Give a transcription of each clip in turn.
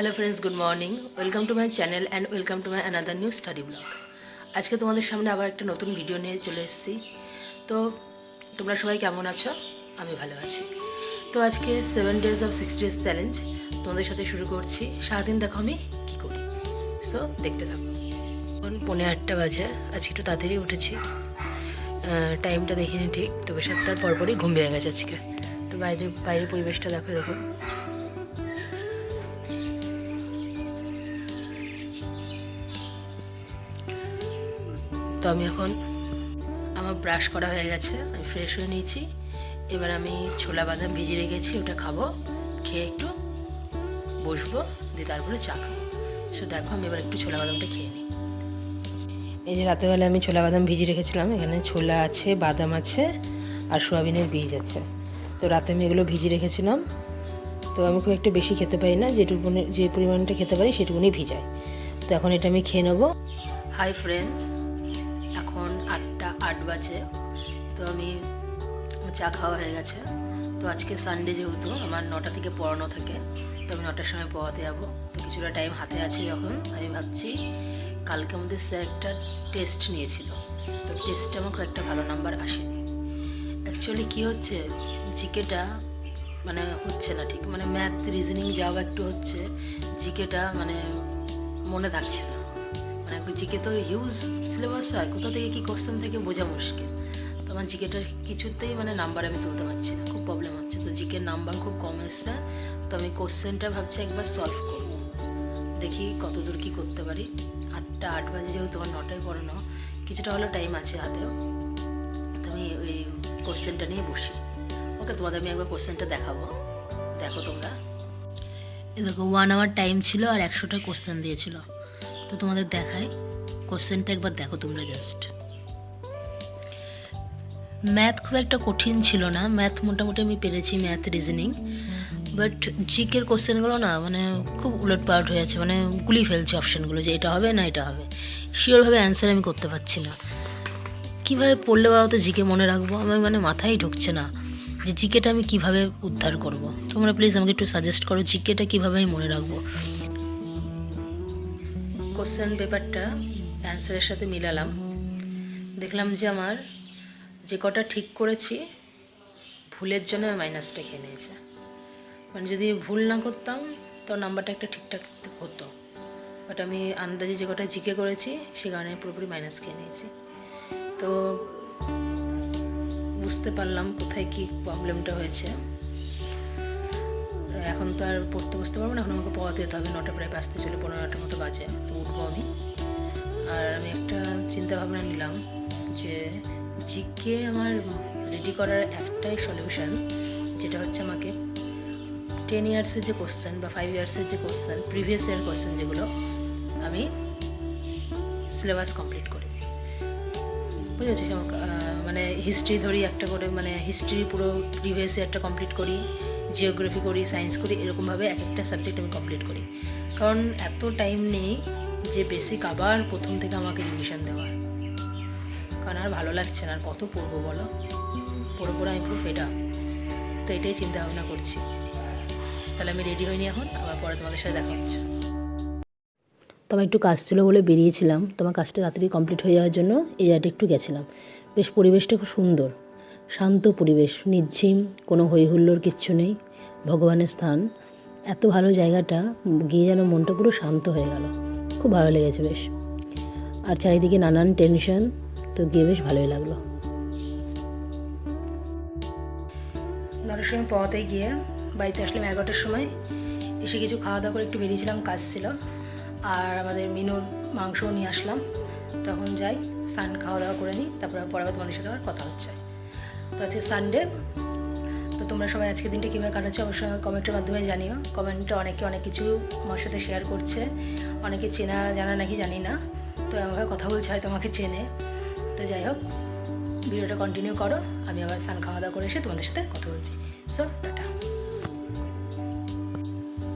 Hello friends good morning welcome to my channel and welcome to my another new study blog আজকে তোমাদের সামনে আবার একটা নতুন ভিডিও নিয়ে চলে এসেছি। তো তোমরা সবাই কেমন আছো? আমি ভালো আছি। তো আজকে seven days of six days challenge তোমাদের সাথে শুরু করছি। সারাদিন দেখো আমি কী করি। সো দেখতে থাকো। এখন পৌনে আটটা বাজে। আজকে একটু তাড়াতাড়ি উঠেছি। টাইমটা দেখিনি ঠিক। তবে সাতটার পরপরই ঘুম ভেঙে গেছে আজকে। তো বাইরে, বাইরের পরিবেশটা দেখো এরকম। আমি এখন আমার ব্রাশ করা হয়ে গেছে, আমি ফ্রেশ হয়ে নিয়েছি। এবার আমি ছোলা বাদাম ভিজে রেখেছি, ওটা খাব, খেয়ে একটু বসবো, দিয়ে তারপরে চা খাব। সো দেখো, আমি এবার একটু ছোলা বাদামটা খেয়ে নিই। এই যে রাতেরবেলা আমি ছোলা বাদাম ভিজিয়ে রেখেছিলাম, এখানে ছোলা আছে, বাদাম আছে, আর সোয়াবিনের বীজ আছে। তো রাতে আমি এগুলো ভিজিয়ে রেখেছিলাম। তো আমি খুব একটা বেশি খেতে পারি না যেটুকু যে পরিমাণটা খেতে পারি সেটুকুনি ভিজাই। তো এখন এটা আমি খেয়ে নেব। হাই ফ্রেন্ডস এখন আটটা আট বাজে। তো আমি চা খাওয়া হয়ে গেছে। তো আজকে সানডে যেহেতু, আমার নটা থেকে পড়ানো থাকে, তো আমি নটার সময় পড়াতে যাব। তো কিছুটা টাইম হাতে আছে যখন আমি ভাবছি, কালকে আমাদের স্যার একটা টেস্ট নিয়েছিল। তো টেস্টে আমার খুব একটা ভালো নাম্বার আসেনি। অ্যাকচুয়ালি কী হচ্ছে, জিকেটা মানে হচ্ছে না ঠিক। মানে ম্যাথ রিজনিং যাওয়া একটু হচ্ছে, জিকেটা মানে মনে থাকছে না। মানে জিকে তো হিউজ সিলেবাস হয়, কোথা থেকে কী কোশ্চেন থেকে বোঝা মুশকিল। তো আমার জিকেটার কিছুতেই মানে নাম্বার আমি তুলতে পারছি না, খুব প্রবলেম হচ্ছে। তো জিকের নাম্বার খুব কম এসছে, তো আমি কোশ্চেনটা ভাবছি একবার সলভ করব। দেখি কত দূর কী করতে পারি। আটটা, আট বাজে যেহেতু তোমার নটায় পড়ানো, কিছুটা হলো টাইম আছে হাতেও তো আমি ওই কোশ্চেনটা নিয়ে বসি। ওকে, তোমাদের আমি একবার কোশ্চেনটা দেখাবো। দেখো তোমরা। দেখো ওয়ান আওয়ার টাইম ছিল আর একশোটা কোশ্চেন দিয়েছিল। তো তোমাদের দেখায় কোশ্চেনটা একবার দেখো তোমরা জাস্ট ম্যাথ খুব একটা কঠিন ছিল না। ম্যাথ মোটামুটি আমি পেরেছি ম্যাথ রিজনিং বাট জিকের কোশ্চেনগুলো না মানে খুব উলট পালট হয়ে আছে মানে গুলি ফেলছে অপশানগুলো যে এটা হবে না, এটা হবে। শিওরভাবে অ্যান্সার আমি করতে পারছি না। কীভাবে পড়লে বা তো জিকে মনে রাখব? আমার মানে মাথায় ঢুকছে না যে জিকেটা আমি কীভাবে উদ্ধার করব। তোমরা প্লিজ আমাকে একটু সাজেস্ট করো জিকেটা কীভাবে আমি মনে রাখব? কোশ্চেন পেপারটা অ্যান্সারের সাথে মিলালাম। দেখলাম যে আমার যে কটা ঠিক করেছি, ভুলের জন্য মাইনাসটা খেয়ে নিয়েছে। মানে যদি ভুল না করতাম, তো নাম্বারটা একটা ঠিকঠাক হতো। বাট আমি আন্দাজে যে কটা জিকে করেছি, সে কারণে পুরোপুরি মাইনাস খেয়ে নিয়েছি। তো বুঝতে পারলাম কোথায় কী প্রবলেমটা হয়েছে। এখন তো আর পড়তে বসতে পারব না, এখন আমাকে পড়াতে যেতে হবে, নটা প্রায় বাজতে চলে পনেরো নটার মতো বাজে, তো উঠবো আমি। আর আমি একটা চিন্তা ভাবনা নিলাম যে জিকে আমার রেডি করার একটাই সলিউশন, যেটা হচ্ছে আমাকে টেন ইয়ার্সের যে কোশ্চেন বা ফাইভ ইয়ার্সের যে কোশ্চেন প্রিভিয়াস ইয়ার কোশ্চেন যেগুলো, আমি সিলেবাস কমপ্লিট করি। বুঝেছি মানে হিস্ট্রি ধরি একটা করে মানে হিস্ট্রি পুরো প্রিভিয়াস একটা কমপ্লিট করি জিওগ্রাফি করি সায়েন্স করি এরকমভাবে এক একটা সাবজেক্ট আমি কমপ্লিট করি। কারণ এত টাইম নেই যে বেসিক আবার প্রথম থেকে আমাকে রিভিশন দেওয়ার কারণ আর ভালো লাগছে না, আর কত পড়ব বলো? পড়ে পড়ে আমি পুরো ফেড তো এটাই চিন্তা ভাবনা করছি। তাহলে আমি রেডি হইনি এখন, আবার পরে তোমাদের সাথে দেখা হচ্ছে। তো আমার একটু কাজ ছিল বলে বেরিয়েছিলাম, তোমার কাজটা তাড়াতাড়ি কমপ্লিট হয়ে যাওয়ার জন্য, এই জায়গাটা একটু গেছিলাম। বেশ পরিবেশটা খুব সুন্দর। শান্ত পরিবেশ নির্ঝিম কোনো হইহুল্লোর কিচ্ছু নেই, ভগবানের স্থান। এত ভালো জায়গাটা, গিয়ে যেন মনটা পুরো শান্ত হয়ে গেল। খুব ভালো লেগেছে বেশ। আর চারিদিকে নানান টেনশন, তো গিয়ে বেশ ভালোই লাগল। নটার সময় গিয়ে বাড়িতে আসলাম এগারোটার সময়। এসে কিছু খাওয়া দাওয়া করে একটু বেরিয়েছিলাম, কাজ ছিল। আর আমাদের মিনুর মাংসও নিয়ে আসলাম। তখন যাই সান খাওয়া দাওয়া করে নিই, তারপরে পরে আবার তোমাদের সাথে আবার কথা হচ্ছে। তো আজকে সানডে তো তোমরা সবাই আজকে দিনটা কীভাবে কাটাচ্ছো অবশ্যই আমাকে কমেন্টের মাধ্যমে জানিও। কমেন্টে অনেকে, অনেক কিছু আমার সাথে শেয়ার করছে। অনেকে চেনা, জানা নাকি জানি না। তো আমাকে কথা বলছে হয়তো আমাকে চেনে। তো যাই হোক, ভিডিওটা কন্টিনিউ করো। আমি আবার সান খাওয়া দাওয়া করে এসে তোমাদের সাথে কথা বলছি। So tata.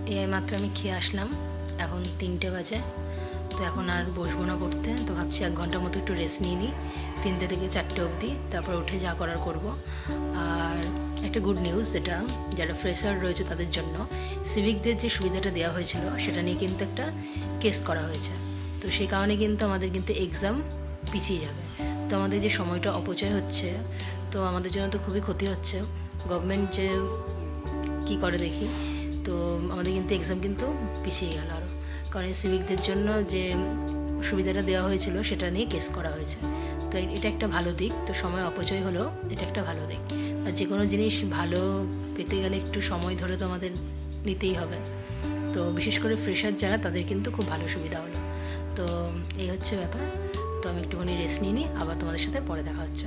এই মাত্র আমি খেয়ে আসলাম। এখন তিনটে বাজে। তো এখন আর বসবো না করতে, তো ভাবছি এক ঘণ্টার মতো একটু রেস্ট নিয়ে নিই। তিনটে থেকে চারটে অবধি, তারপর উঠে যা করার করব। আর একটা গুড নিউজ যেটা যারা ফ্রেশার রয়েছে তাদের জন্য সিভিকদের যে সুবিধাটা দেওয়া হয়েছিল, সেটা নিয়ে কিন্তু একটা কেস করা হয়েছে। তো সেই কারণে কিন্তু আমাদের কিন্তু এক্সাম পিছিয়ে যাবে। তো আমাদের যে সময়টা অপচয় হচ্ছে, তো আমাদের জন্য তো খুবই ক্ষতি হচ্ছে। গভর্নমেন্ট যে কি করে দেখি, তো আমাদের কিন্তু এক্সাম কিন্তু পিছিয়ে গেল আরও কারণ সিভিকদের জন্য যে সুবিধাটা দেওয়া হয়েছিল, সেটা নিয়ে কেস করা হয়েছে। তো এটা একটা ভালো দিক। তো সময় অপচয় হলো, এটা একটা ভালো দিক। আর যে কোনো জিনিস ভালো পেতে গেলে একটু সময় ধরে তো আমাদের নিতেই হবে। তো বিশেষ করে ফ্রেশার যারা, তাদের কিন্তু খুব ভালো সুবিধা হলো। তো এই হচ্ছে ব্যাপার। তো আমি একটুখানি রেস্ট নিয়ে নিই, আবার তোমাদের সাথে পরে দেখা হচ্ছে।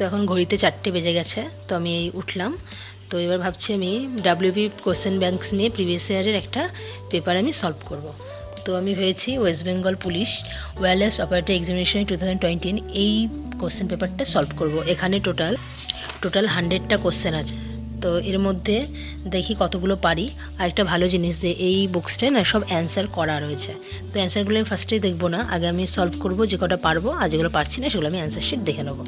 তো এখন ঘড়িতে চারটে বেজে গেছে, তো আমি এই উঠলাম। তো এবার ভাবছি আমি ডাব্লিউবি কোশ্চেন ব্যাংকস নিয়ে প্রিভিয়াস ইয়ারের একটা পেপার আমি সলভ করব। তো আমি হয়েছি West Bengal police wireless operator examination two thousand twenty এই কোশ্চেন পেপারটা সলভ করব। এখানে টোটাল টোটাল হান্ড্রেডটা কোশ্চেন আছে। তো এর মধ্যে দেখি কতগুলো পারি। আর একটা ভালো জিনিস যে এই বুকসটায় না সব অ্যান্সার করা রয়েছে। তো অ্যান্সারগুলো আমি ফার্স্টেই দেখব না, আগে আমি সলভ করব যে কটা পারব, আর যেগুলো পারছি না সেগুলো আমি অ্যান্সার শিট দেখে নেব।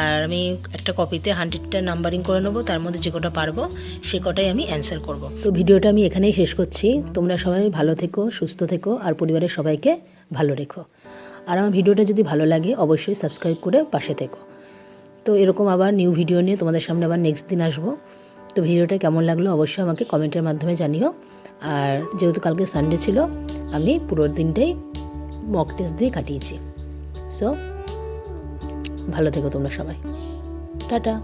আর আমি একটা কপিতে হান্ড্রেডটা নাম্বারিং করে নেব, তার মধ্যে যে কটা পারব সে কটাই আমি অ্যান্সার করব। তো ভিডিওটা আমি এখানেই শেষ করছি। তোমরা সবাই ভালো থেকো, সুস্থ থেকো, আর পরিবারের সবাইকে ভালো রেখো। আর আমার ভিডিওটা যদি ভালো লাগে, অবশ্যই সাবস্ক্রাইব করে পাশে থেকো। তো এরকম আবার নিউ ভিডিও নিয়ে তোমাদের সামনে আবার নেক্সট দিন আসব। তো ভিডিওটা কেমন লাগল অবশ্যই আমাকে কমেন্টের মাধ্যমে জানিও। আর যেহেতু কালকে সানডে ছিল, আমি পুরো দিনটাই মক টেস্ট দিয়ে কাটিয়েছি। সো ভালো থেকো তোমরা সবাই। টাটা।